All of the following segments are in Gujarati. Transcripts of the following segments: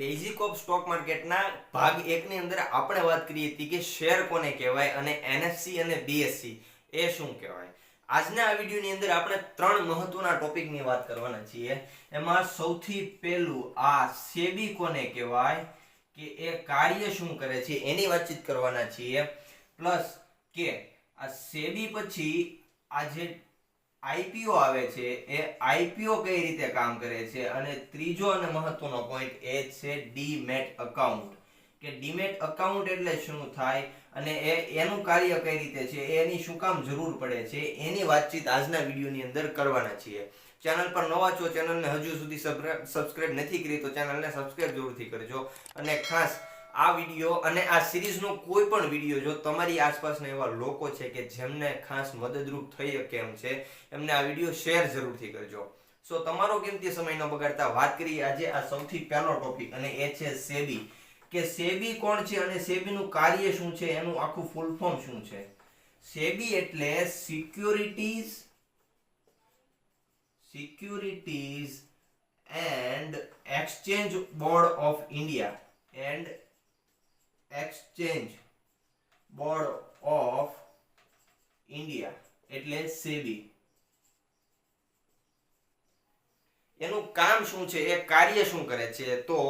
બેઝિક ઓફ સ્ટોક માર્કેટના ભાગ એકની અંદર આપણે વાત કરી હતી કે શેર કોને કહેવાય અને એનએસસી અને બીએસસી એ શું કહેવાય? આજના આ વિડીયોની અંદર આપણે ત્રણ મહત્વના ટોપિકની વાત કરવાના છીએ. એમાં સૌથી પહેલું આ સેબી કોને કહેવાય? કે એ કાર્ય શું કરે છે એની વાતચીત કરવાના છીએ. પ્લસ કે આ સેબી પછી આ જે આઈપીઓ આવે છે, એ આઈપીઓ કઈ રીતે કામ કરે છે અને ત્રીજો અને મહત્વનો પોઈન્ટ એ છે ડીમેટ અકાઉન્ટ કે ડીમેટ અકાઉન્ટ એટલે શું થાય અને એ એનું કાર્ય કઈ રીતે છે એની શું કામ જરૂર પડે છે, એની વાતચીત આજના વિડીયોની અંદર કરવાના છીએ. ચેનલ પર નવા છો, ચેનલને હજુ સુધી સબસ્ક્રાઇબ નથી કરી તો ચેનલને સબસ્ક્રાઇબ જરૂરથી કરજો. અને ખાસ આ વીડિયો અને આ સિરીઝનો કોઈ પણ વીડિયો, જો તમારી આસપાસના એવા લોકો છે કે જેમને ખાસ મદદરૂપ થઈ શકે એમ છે, એમને આ વીડિયો શેર જરૂરથી કરજો. સો, તમારો કિંમતી સમય ન બગાડતા વાત કરીએ આજે આ સૌથી પહેલો ટોપિક અને એ છે સેબી. કે સેબી કોણ છે અને સેબીનું કાર્ય શું છે? એનું આખું ફૂલ ફોર્મ શું છે? સેબી એટલે securities securities and exchange board of India and exchange board of India એટલે સેબી એનું કામ શું છે? એ કાર્ય શું કરે છે? તો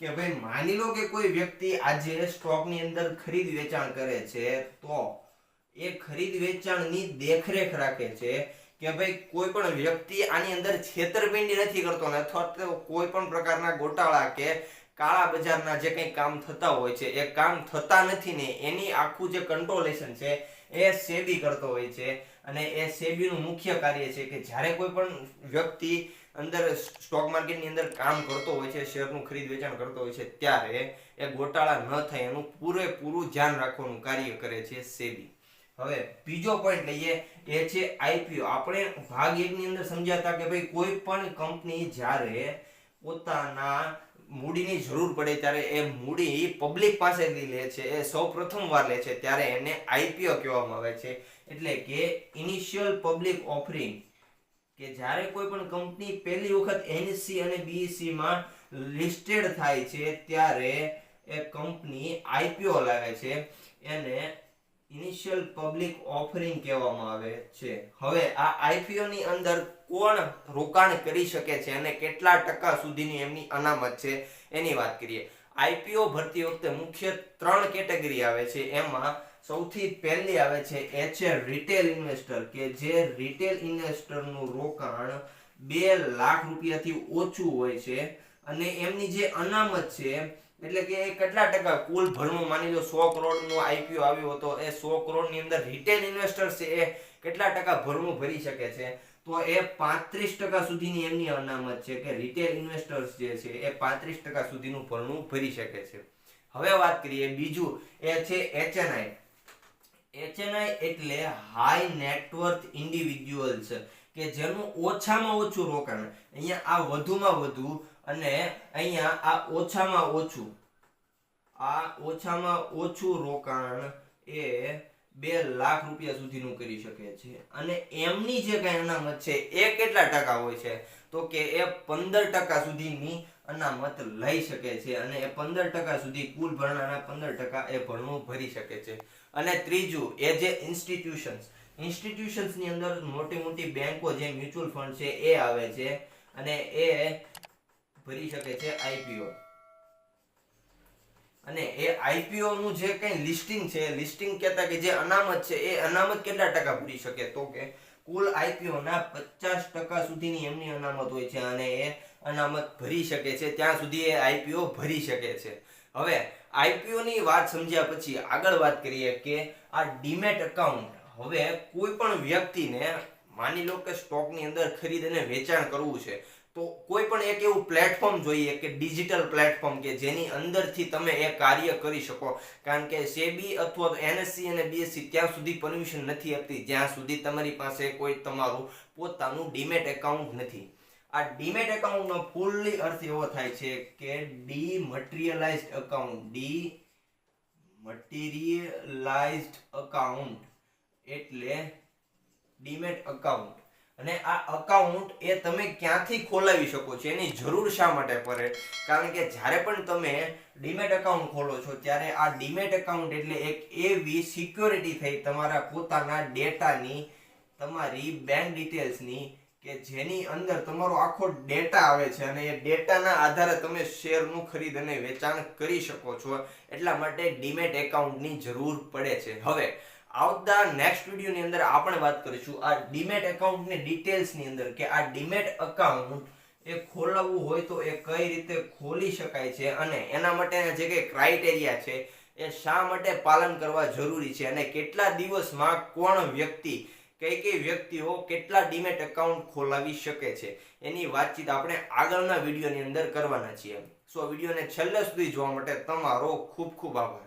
કે ભાઈ, માની લો કે કોઈ વ્યક્તિ આજે સ્ટોકની અંદર ખરીદ વેચાણ કરે છે, તો એ ખરીદ વેચાણની દેખરેખ રાખે છે કે ભાઈ, કોઈ પણ વ્યક્તિ આની અંદર છેતરપિંડી નથી કરતો ને અથવા કોઈ પણ પ્રકારના ગોટાળા કે કાળા બજારના જે કંઈ કામ થતા હોય છે, એ કામ થતા નથી ને એની આખું જે કંટ્રોલેશન છે, એ સેબી કરતો હોય છે અને એ સેબીનું મુખ્ય કાર્ય છે કે જ્યારે કોઈ પણ વ્યક્તિ અંદર સ્ટોક માર્કેટની અંદર કામ કરતો હોય છે, શેરનું ખરીદ વેચાણ કરતો હોય છે, ત્યારે એ ગોટાળા ન થાય, એનું પૂરેપૂરું ધ્યાન રાખવાનું કાર્ય કરે છે સેબી હવે બીજો પોઈન્ટ લઈએ, એ છે આઈપીઓ આપણે ભાગ એકની અંદર સમજ્યા હતા કે ભાઈ કોઈ પણ કંપની જ્યારે પોતાના મૂડીની જરૂર પડે ત્યારે એ મૂડી પબ્લિક પાસેથી લે છે. એ સૌ પ્રથમ વાર લે છે. ત્યારે એને આઈપીઓ કહેવામાં આવે છે. એટલે કે ઇનિશિયલ પબ્લિક ઓફરિંગ કે જ્યારે કોઈ પણ કંપની પહેલી વખત એનસી અને બીએસસી માં લિસ્ટેડ થાય છે, ત્યારે એ કંપની આઈપીઓ લાવે છે. એને ઇનિશિયલ પબ્લિક ઓફરિંગ કહેવામાં આવે છે. હવે આ આઈપીઓ ની અંદર કોણ રોકાણ કરી શકે છે અને કેટલા ટકા સુધીની એમની અનામત છે એની વાત કરીએ. આઈપીઓ ભરતી વખતે મુખ્ય ત્રણ કેટેગરી આવે છે. એમાં સૌથી પહેલી આવે છે એ છે રિટેલ ઇન્વેસ્ટર કે જે રિટેલ ઇન્વેસ્ટરનું રોકાણ બે લાખ રૂપિયાથી ઓછું હોય છે અને એમની જે અનામત છે એટલે કે કેટલા ટકા કુલ ભરણું માની લો સો કરોડનો આઈપીઓ આવ્યો હતો, એ સો કરોડની અંદર રિટેલ ઇન્વેસ્ટર છે એ કેટલા ટકા ભરણું ભરી શકે છે? તો એ પાંત્રીસ ટકા સુધીની એમની અનામત છે કે રિટેલ ઇન્વેસ્ટર્સ જે છે એ પાંત્રીસ ટકા સુધીનું ભરણું ભરી શકે છે. હવે વાત કરીએ બીજું, એ છે એચએનઆઈ એચએનઆઈ એટલે હાઈ નેટવર્થ ઇન્ડિવિજ્યુઅલ્સ કે જેનું ઓછામાં ઓછું રોકાણ. અહીંયા આ વધુમાં વધુ અને અહીંયા આ ઓછામાં ઓછું. આ ઓછામાં ઓછું રોકાણ એ બે લાખ રૂપિયા સુધીનું કરી શકે છે. અને એમની જે કઈ અનામત છે એ કેટલા ટકા હોય છે? તો કે એ પંદર ટકા સુધીની અનામત લઈ શકે છે અને એ પંદર ટકા સુધી કુલ ભરણાના પંદર ટકા એ ભરણું ભરી શકે છે. અને ત્રીજું, એ જે ઇન્સ્ટિટ્યુશન્સ ઇન્સ્ટિટ્યુશન્સની અંદર મોટી મોટી બેંકો જે મ્યુચ્યુઅલ ફંડ છે એ આવે છે અને એ ભરી શકે છે આઈપીઓ અને એ આઈપીઓ નું જે કઈ લિસ્ટિંગ છે, લિસ્ટિંગ કહેતા કે જે અનામત છે, એ અનામત કેટલા ટકા ભરી શકે? તો કે કુલ આઈપીઓ ના પચાસ ટકા સુધીની એમની અનામત હોય છે અને એ અનામત ભરી શકે છે. ત્યાં સુધી એ આઈપીઓ ભરી શકે છે. હવે આઈપીઓ ની વાત સમજ્યા પછી આગળ વાત કરીએ કે આ ડીમેટ અકાઉન્ટ હવે કોઈ પણ વ્યક્તિને માની લો કે સ્ટોકની અંદર ખરીદ અને વેચાણ કરવું છે, તો કોઈ પણ એક એવું પ્લેટફોર્મ જોઈએ કે ડિજિટલ પ્લેટફોર્મ કે જેની અંદરથી તમે એ કાર્ય કરી શકો. કારણ કે સેબી અથવા તો એનએસસી અને બીએસસી ત્યાં સુધી પરમિશન નથી આપતી. જ્યાં સુધી તમારી પાસે કોઈ તમારું પોતાનું ડીમેટ એકાઉન્ટ નથી. આ ડીમેટ એકાઉન્ટનો ફૂલ્લી અર્થ એવો થાય છે કે dematerialised account. Dematerialised account. એટલે ડીમેટ અકાઉન્ટ અને આ અકાઉન્ટ એ તમે ક્યાંથી ખોલાવી શકો છો? એની જરૂર શા માટે પડે? કારણ કે જ્યારે પણ તમે ડીમેટ એકાઉન્ટ ખોલો છો, ત્યારે આ ડીમેટ એકાઉન્ટ એટલે એક એવી સિક્યોરિટી થઈ તમારા પોતાના ડેટાની, તમારી બેંક ડિટેલ્સની કે જેની અંદર તમારો આખો ડેટા આવે છે અને એ ડેટાના આધારે તમે શેરનું ખરીદ અને વેચાણ કરી શકો છો. એટલા માટે ડીમેટ એકાઉન્ટની જરૂર પડે છે. હવે આવતા નેક્સ્ટ વિડીયોની અંદર આપણે વાત કરીશું આ ડીમેટ એકાઉન્ટની ડિટેલ્સની અંદર કે આ ડીમેટ અકાઉન્ટ એ ખોલાવવું હોય તો એ કઈ રીતે ખોલી શકાય છે અને એના માટેના જે કંઈ ક્રાઇટેરિયા છે એ શા માટે પાલન કરવા જરૂરી છે અને કેટલા દિવસમાં કોણ વ્યક્તિ, કઈ કઈ વ્યક્તિઓ કેટલા ડીમેટ એકાઉન્ટ ખોલાવી શકે છે એની વાતચીત આપણે આગળના વિડીયોની અંદર કરવાના છીએ. સો વિડીયોને છેલ્લે સુધી જોવા માટે તમારો ખૂબ ખૂબ આભાર.